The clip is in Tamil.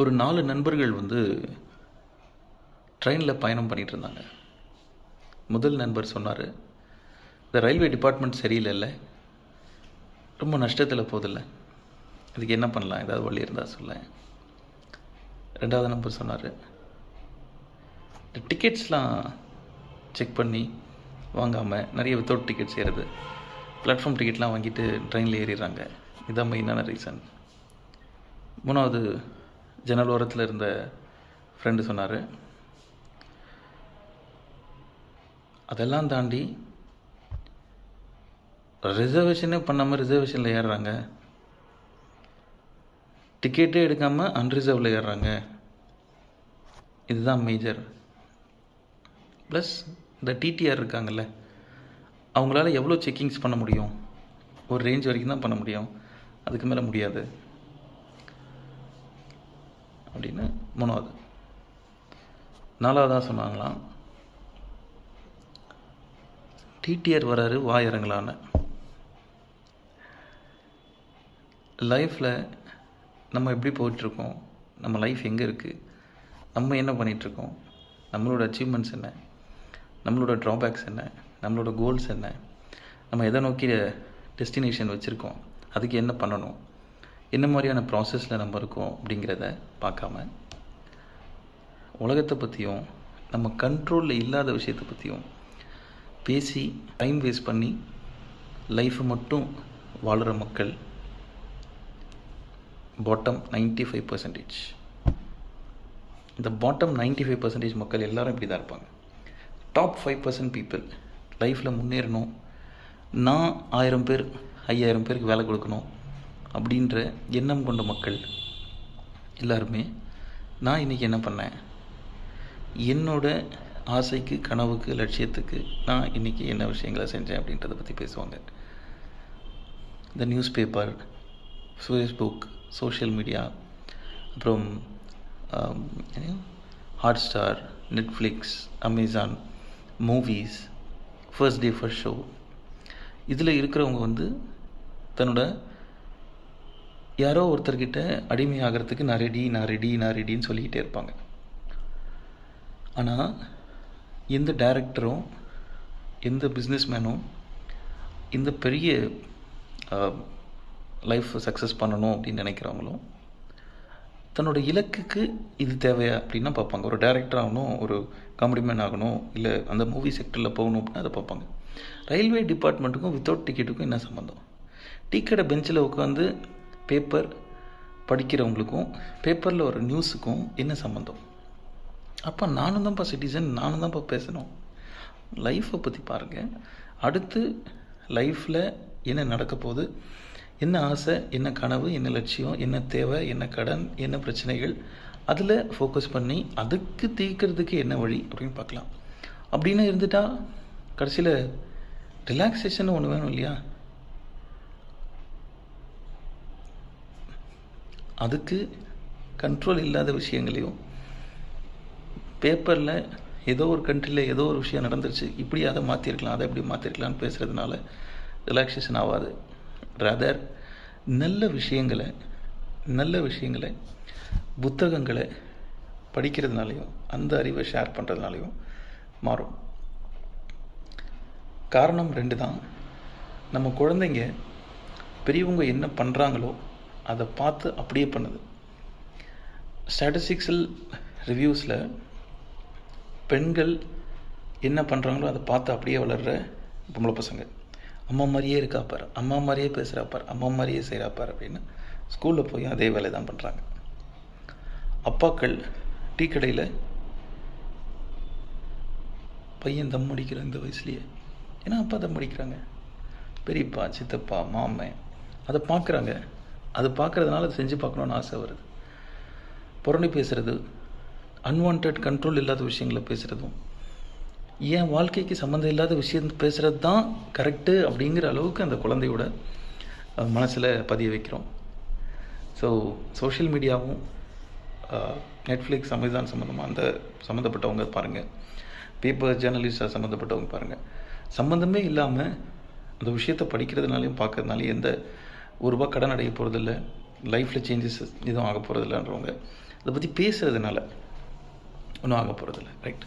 ஒரு நாலு நண்பர்கள் வந்து ட்ரெயினில் பயணம் பண்ணிகிட்டு இருந்தாங்க முதல் நண்பர் சொன்னார் இந்த ரயில்வே டிபார்ட்மெண்ட் சரியில்லைல்ல ரொம்ப நஷ்டத்தில் போதில்ல இதுக்கு என்ன பண்ணலாம்? ஏதாவது வழி இருந்தால் சொல்ல ரெண்டாவது நம்பர் சொன்னார் இந்த டிக்கெட்ஸ்லாம் செக் பண்ணி வாங்காமல் நிறைய வித்தவுட் டிக்கெட்ஸ் ஏறுது. பிளாட்ஃபார்ம் டிக்கெட்லாம் வாங்கிட்டு ட்ரெயினில் ஏறிடுறாங்க. இதான் மெயினான ரீசன் மூணாவது ஜன்னல் ஓரத்தில் இருந்த ஃப்ரெண்டு சொன்னார். அதெல்லாம் தாண்டி ரிசர்வேஷனே பண்ணாமல் ரிசர்வேஷனில் ஏறுறாங்க. டிக்கெட்டே எடுக்காமல் அன்ரிசர்வில் ஏறுறாங்க. இதுதான் மேஜர் ப்ளஸ் இந்த டிடிஆர் இருக்காங்கல்ல அவங்களால எவ்வளோ செக்கிங்ஸ் பண்ண முடியும்? ஒரு ரேஞ்ச் வரைக்கும் தான் பண்ண முடியும். அதுக்கு மேலே முடியாது. அப்படின்னு மூணாவது நாலாவதாக சொன்னாங்களாம். டிடிஆர் வராரு வா லைஃப்பில் நம்ம எப்படி போயிட்டுருக்கோம்? நம்ம லைஃப் எங்கே இருக்குது நம்ம என்ன பண்ணிகிட்ருக்கோம் நம்மளோட அச்சீவ்மெண்ட்ஸ் என்ன? நம்மளோட ட்ராபேக்ஸ் என்ன? நம்மளோட கோல்ஸ் என்ன? நம்ம எதை நோக்கி டெஸ்டினேஷன் வச்சுருக்கோம்? அதுக்கு என்ன பண்ணணும்? என்ன மாதிரியான ப்ராசஸில் நம்ம இருக்கோம் அப்படிங்கிறத பார்க்காம உலகத்தை பற்றியும் நம்ம கண்ட்ரோலில் இல்லாத விஷயத்தை பற்றியும் பேசி டைம் வேஸ்ட் பண்ணி லைஃப்பை மட்டும் வாழ்கிற மக்கள் பாட்டம் நைன்டி ஃபைவ் பர்சன்டேஜ் இந்த பாட்டம் நைன்டி ஃபைவ் பர்சன்டேஜ் மக்கள் எல்லோரும் இப்படி தான் இருப்பாங்க. டாப் ஃபைவ் பர்சன்ட் பீப்புள் லைஃப்பில் முன்னேறணும். நான் ஆயிரம் பேர் ஐயாயிரம் பேருக்கு வேலை கொடுக்கணும். அப்படின்ற எண்ணம் கொண்ட மக்கள் எல்லாருமே நான் இன்றைக்கி என்ன பண்ணேன்? என்னோட ஆசைக்கு கனவுக்கு லட்சியத்துக்கு நான் இன்றைக்கி என்ன விஷயங்களை செஞ்சேன் அப்படின்றத பற்றி பேசுவாங்க. இந்த news paper Facebook social media அப்புறம் Hotstar Netflix Amazon movies first day first show இதில் இருக்கிறவங்க வந்து தன்னோட யாரோ ஒருத்தர்கிட்ட அடிமையாகிறதுக்கு நான் ரெடி நான் ரெடி நான் ரெடின்னு சொல்லிக்கிட்டே இருப்பாங்க. ஆனால் எந்த டைரக்டரும் எந்த பிஸ்னஸ்மேனும் இந்த பெரிய லைஃப் சக்ஸஸ் பண்ணணும் அப்படின்னு நினைக்கிறவங்களும் தன்னோட இலக்குக்கு இது தேவையா அப்படின்னா பார்ப்பாங்க. ஒரு டேரக்டர் ஆகணும் ஒரு காமெடிமேன் ஆகணும் இல்லை அந்த மூவி செக்டரில் போகணும் அப்படின்னா அதை பார்ப்பாங்க. ரயில்வே டிபார்ட்மெண்ட்டுக்கும் வித்தவுட் டிக்கெட்டுக்கும் என்ன சம்மந்தம் டிக்கெட்டை பெஞ்சில் உட்காந்து பேப்பர் படிக்கிறவங்களுக்கும் பேப்பரில் ஒரு நியூஸுக்கும் என்ன சம்மந்தம் அப்போ நானும் தான்ப்பா சிட்டிசன் நானும் தான்ப்பா பேசணும். லைஃப்பை பற்றி பாருங்கள் அடுத்து லைஃப்பில் என்ன நடக்க போகுது? என்ன ஆசை என்ன கனவு என்ன லட்சியம் என்ன தேவை என்ன கடன் என்ன பிரச்சனைகள்? அதில் ஃபோக்கஸ் பண்ணி அதுக்கு தீர்க்கறதுக்கு என்ன வழி அப்படின்னு பார்க்கலாம். அப்படின்னு இருந்துட்டால் கடைசியில் ரிலாக்ஸேஷன் ஒன்று வேணும் இல்லையா? அதுக்கு கண்ட்ரோல் இல்லாத விஷயங்களையும் பேப்பரில் ஏதோ ஒரு கண்ட்ரியில் ஏதோ ஒரு விஷயம் நடந்துருச்சு இப்படி அதை மாற்றிருக்கலாம் அதை எப்படி மாற்றிருக்கலாம்னு பேசுகிறதுனால ரிலாக்ஸேஷன் ஆகாது. ரதர் நல்ல விஷயங்களை நல்ல விஷயங்களை புத்தகங்களை படிக்கிறதுனாலையும் அந்த அறிவை ஷேர் பண்ணுறதுனாலையும் மாறும். காரணம் ரெண்டு தான். நம்ம குழந்தைங்க பெரியவங்க என்ன பண்ணுறாங்களோ அதை பார்த்து அப்படியே பண்ணுது. ஸ்டாட்டிஸ்டிக்ஸில் ரிவ்யூஸில் பெண்கள் என்ன பண்ணுறாங்களோ அதை பார்த்து அப்படியே வளர்கிற பொம்பளை பசங்க. அம்மா மாதிரியே இருக்கா பார் அம்மா மாதிரியே பேசுகிறா பார் அம்மா மாதிரியே செய்கிறா பார் அப்படின்னு ஸ்கூலில் போய் அதே வேலை தான் பண்ணுறாங்க அப்பாக்கள் டீ கடையில் பையன் தம் அடிக்கிற இந்த வயசுலேயே. ஏன்னா அப்பா தம் அடிக்கிறாங்க. பெரியப்பா சித்தப்பா மாமன் அதை பார்க்குறாங்க. அது பார்க்குறதுனால செஞ்சு பார்க்கணுன்னு ஆசை வருது. புறணி பேசுகிறது அன்வான்ட் கண்ட்ரோல் இல்லாத விஷயங்களை பேசுகிறதும் என் வாழ்க்கைக்கு சம்மந்தம் இல்லாத விஷயம் பேசுகிறது தான் கரெக்டு அப்படிங்கிற அளவுக்கு அந்த குழந்தையோட மனசில் பதிய வைக்கிறோம். ஸோ சோஷியல் மீடியாவும் நெட்ஃப்ளிக்ஸ் அமேசான் சம்மந்தமாக அந்த சம்மந்தப்பட்டவங்க பாருங்கள் பேப்பர் ஜேர்னலிஸ்டாக சம்மந்தப்பட்டவங்க பாருங்கள் சம்மந்தமே இல்லாமல் அந்த விஷயத்தை படிக்கிறதுனாலையும் பார்க்கறதுனாலையும் எந்த ஒரு ரூபா கடன் அடைய போகிறதில்ல லைஃப்பில் சேஞ்சஸ் எதுவும் ஆக போகிறதில்லன்றவங்க அதை பற்றி பேசுகிறதுனால ஒன்றும் ஆக போகிறதில்ல ரைட்